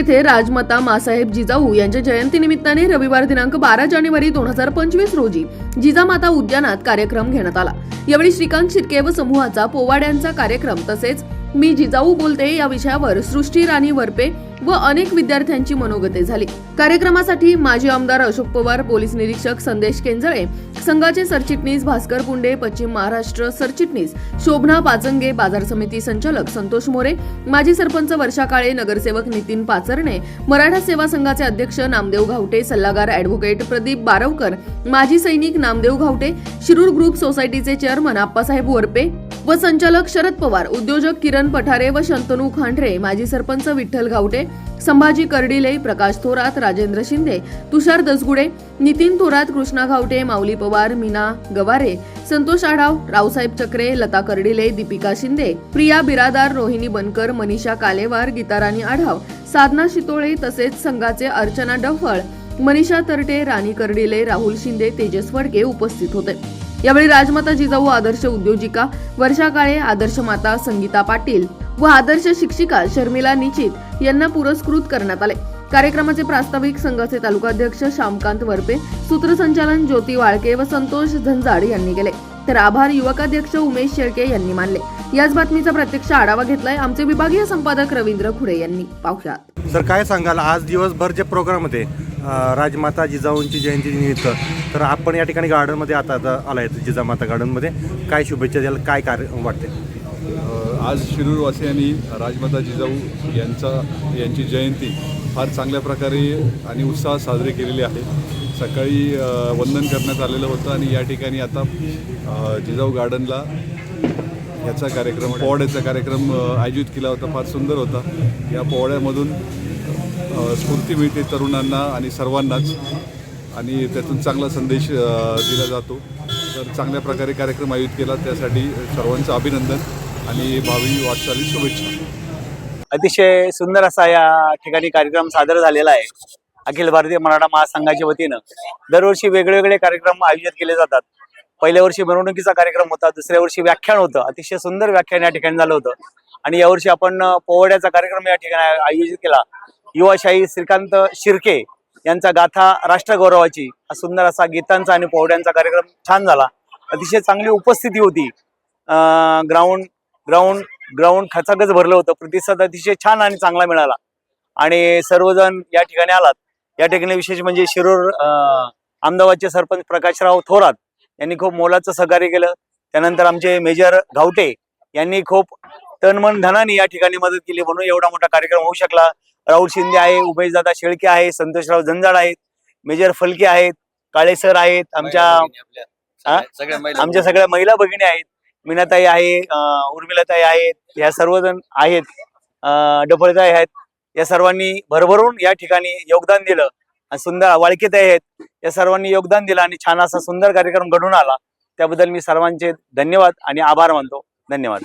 येथे राजमाता मासाहेब जिजाऊ यांच्या जयंती निमित्ताने रविवार दिनांक बारा जानेवारी दोन हजार पंचवीस रोजी जिजामाता उद्यानात कार्यक्रम घेण्यात आला. यावेळी श्रीकांत शिर्के व समूहाचा पोवाड्यांचा कार्यक्रम तसेच मी जिजाऊ बोलते या विषयावर सृष्टी राणी वरपे व अनेक विद्यार्थ्यांची मनोगते झाली. कार्यक्रमासाठी माजी आमदार अशोक पवार पोलीस निरीक्षक संदेश केंजळे संघाचे सरचिटणीस भास्कर पुंडे पश्चिम महाराष्ट्र सरचिटणीस शोभना पाचंगे बाजार समिती संचालक संतोष मोरे माजी सरपंच वर्षा काळे नगरसेवक नितीन पाचरणे मराठा सेवा संघाचे अध्यक्ष नामदेव घावटे सल्लागार ॲडव्होकेट प्रदीप बारवकर माजी सैनिक नामदेव घावटे शिरूर ग्रुप सोसायटीचे चेअरमन आप्पासाहेब वरपे व संचालक शरद पवार उद्योजक किरण पठारे व शंतनू खांडरे माजी सरपंच विठ्ठल घावटे संभाजी कर्डिले प्रकाश थोरात राजेंद्र शिंदे तुषार दसगुडे नितीन थोरात कृष्णा घावटे माऊली पवार मीना गवारे संतोष आढाव रावसाहेब चक्रे लता कर्डिले दीपिका शिंदे प्रिया बिरादार रोहिणी बनकर मनीषा कालेवार गीताराणी आढाव साधना शितोळे तसेच संघाचे अर्चना डफळ मनीषा तरटे राणी कर्डिले राहुल शिंदे तेजस फडके उपस्थित होते. यावेळी राजमाता जिजाऊ आदर्श उद्योजिका वर्षा काळे आदर्श माता संगीता पाटील व आदर्श शिक्षिका शर्मिला निचित यांना पुरस्कृत करण्यात आले. कार्यक्रमाचे प्रास्ताविक संघाचे तालुकाध्यक्ष श्यामकांत वरपे सूत्रसंचालन ज्योती वाळके व संतोष झंजाड यांनी केले. तर आभार युवकाध्यक्ष उमेश शेळके यांनी मानले. याच बातमीचा प्रत्यक्ष आढावा घेतलाय आमचे विभागीय संपादक रवींद्र खुडे यांनी. पाहुयात सर काय सांगाल? आज दिवसभर जे प्रोग्राम होते राजमाता जिजाऊंची जयंती निमित्त तर आपण या ठिकाणी गार्डनमध्ये आता आता आहे जिजामाता गार्डनमध्ये काय शुभेच्छा द्याल? काय कार्य वाटते आज शिरूरवासियांनी राजमाता जिजाऊ यांचा यांची जयंती फार चांगल्या प्रकारे आणि उत्साहात साजरी केलेली आहे. सकाळी वंदन करण्यात आलेलं होतं आणि या ठिकाणी आता जिजाऊ गार्डनला याचा कार्यक्रम पोवाड्याचा कार्यक्रम आयोजित केला होता फार सुंदर होता. या पोवाड्यामधून स्फूर्ती मिळते तरुणांना आणि सर्वांनाच. आणि त्यातून चांगला संदेश दिला जातो. तर चांगल्या प्रकारे कार्यक्रम आयोजित केला त्यासाठी सर्वांचं अभिनंदन आणि भावी वाटचाली शुभेच्छा. अतिशय सुंदर असा या ठिकाणी कार्यक्रम सादर झालेला आहे. अखिल भारतीय मराठा महासंघाच्या वतीनं. दरवर्षी वेगवेगळे कार्यक्रम आयोजित केले जातात. पहिल्या वर्षी मिरवणुकीचा कार्यक्रम होता दुसऱ्या वर्षी व्याख्यान होतं. अतिशय सुंदर व्याख्यान या ठिकाणी झालं होतं. आणि यावर्षी आपण अं, पोवाड्याचा कार्यक्रम या ठिकाणी आयोजित केला. युवाशाही श्रीकांत शिर्के यांचा गाथा राष्ट्रगौरवाची हा सुंदर असा गीतांचा आणि पोवड्यांचा कार्यक्रम छान झाला. अतिशय चांगली उपस्थिती होती. ग्राउंड ग्राउंड ग्राउंड खचाखच भरलं होतं. प्रतिसाद अतिशय छान आणि चांगला मिळाला. आणि सर्वजण या ठिकाणी आलात. या ठिकाणी विशेष म्हणजे शिरूर अहमदाबादचे सरपंच प्रकाशराव थोरात यांनी खूप मोलाचं सहकार्य केलं. त्यानंतर आमचे मेजर घावटे यांनी खूप तनमन धनाने या ठिकाणी मदत केली म्हणून एवढा मोठा कार्यक्रम होऊ शकला. राहुल शिंदे आहे उमेशदादा शेळके आहे संतोषराव जंजाड आहेत मेजर फलके आहेत काळे सर आहेत आमच्या? आमच्या सगळ्या महिला भगिनी आहेत. मीनाताई आहे उर्मिलाताई आहेत ह्या सर्वजण आहेत. डफळताई आहेत. या सर्वांनी भरभरून या ठिकाणी योगदान दिलं. आणि सुंदर वाळकेताई आहेत या सर्वांनी योगदान दिलं आणि छान असा सुंदर कार्यक्रम घडून आला. त्याबद्दल मी सर्वांचे धन्यवाद आणि आभार मानतो. धन्यवाद.